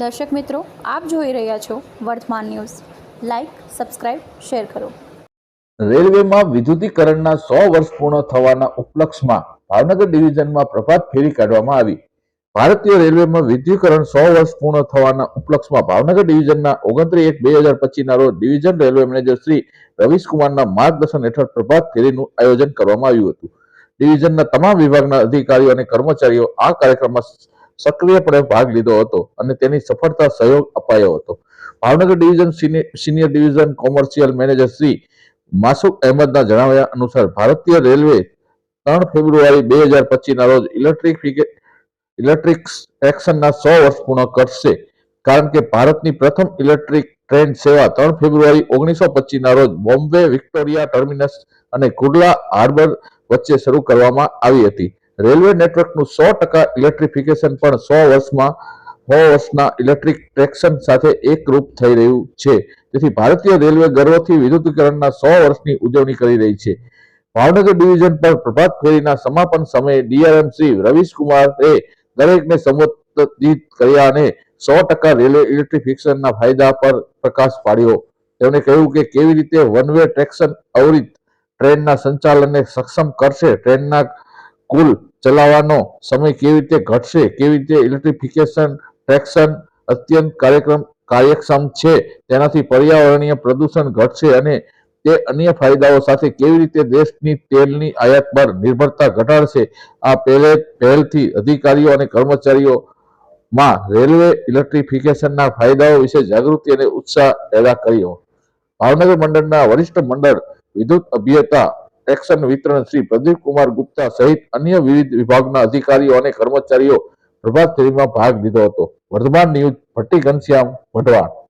દર્શક મિત્રો, આપ જોઈ રહ્યા છો વર્તમાન ન્યૂઝ. લાઈક સબસ્ક્રાઇબ શેર કરો. રેલવેમાં વિદ્યુતીકરણના સો વર્ષ પૂર્ણ થવાના ઉપલક્ષમાં ભાવનગર ડિવિઝનમાં પ્રભાત ફેરી કાઢવામાં આવી. ભારતીય રેલવેમાં વિદ્યુતીકરણ સો વર્ષ પૂર્ણ થવાના ઉપલક્ષમાં ભાવનગર ડિવિઝનના ઓગણત્રીસ એક બે હજાર પચીસના રોજ ડિવિઝન રેલવે મેનેજર શ્રી રવીશકુમારના માર્ગદર્શન હેઠળ પ્રભાત ફેરીનું આયોજન કરવામાં આવ્યું હતું. ડિવિઝનના તમામ વિભાગના અધિકારીઓ અને કર્મચારીઓ આ કાર્યક્રમમાં સક્રિયપણે ભાગ લીધો હતો અને તેની સફળતા સહયોગ અપાયો હતો. Bhavnagar division senior division commercial manager Shri Masuk અહેમદના જણાવ્યા અનુસાર ભારતીય રેલવે ત્રણ ફેબ્રુઆરી બે હજાર પચીસના રોજ ઇલેક્ટ્રિક ઇલેક્ટ્રિક એક્શનના સો વર્ષ પૂર્ણ કરશે. કારણ કે ભારતની પ્રથમ ઇલેક્ટ્રિક ટ્રેન સેવા ત્રણ ફેબ્રુઆરી ઓગણીસો પચીસના રોજ બોમ્બે વિક્ટોરિયા ટર્મિનસ અને કુર્લા હાર્બર વચ્ચે શરૂ કરવામાં આવી હતી. રેલવે નેટવર્કનું સો ટકા ઇલેક્ટ્રિફિકેશન પણ સો વર્ષમાં, સો વર્ષના ઇલેક્ટ્રિક ટ્રેક્શન સાથે એકરૂપ થઈ રહ્યું છે. તેથી ભારતીય રેલવે ગર્વથી વિદ્યુતીકરણના સો વર્ષની ઉજવણી કરી રહી છે. ભાવનગર ડિવિઝન પર પ્રભાત ફેરીના સમાપન સમયે ડીઆરએમ શ્રી રવિશકુમારે દરેકને સંબોધિત કર્યા અને સો ટકા રેલવે ઇલેક્ટ્રિફિકેશનના ફાયદા પર પ્રકાશ પાડ્યો. તેમણે કહ્યું કે કેવી રીતે વન વે ટ્રેક્શન અવરિત ટ્રેનના સંચાલનને સક્ષમ કરશે. ટ્રેનના કુલ ચલાવવાનો સમય કેવી રીતે ઘટશે, કેવી રીતે ઇલેક્ટ્રિફિકેશન ટ્રેક્શન અત્યંત કાર્યક્રમ, કાર્યક્ષમ છે, તેનાથી પર્યાવરણીય પ્રદૂષણ ઘટશે અને તે અન્ય ફાયદાઓ સાથે કેવી રીતે દેશની તેલની આયાત પર નિર્ભરતા ઘટાડશે, આ પહેલે, પહેલથી અધિકારીઓ અને કર્મચારીઓમાં રેલવે ઇલેક્ટ્રિફિકેશનના ફાયદાઓ વિશે જાગૃતિ અને ઉત્સાહ પેદા કર્યો. ભાવનગર મંડળના વરિષ્ઠ મંડળ વિદ્યુત અભિયતા ટેક્શન વિતરણ શ્રી પ્રદીપ કુમાર ગુપ્તા સહિત અન્ય વિવિધ વિભાગના અધિકારીઓ અને કર્મચારીઓ પ્રભાત ફેરીમાં ભાગ લીધો હતો. વર્ધમાન ન્યૂઝ ભટ્ટી ઘનશ્યામ, વઢવાણ.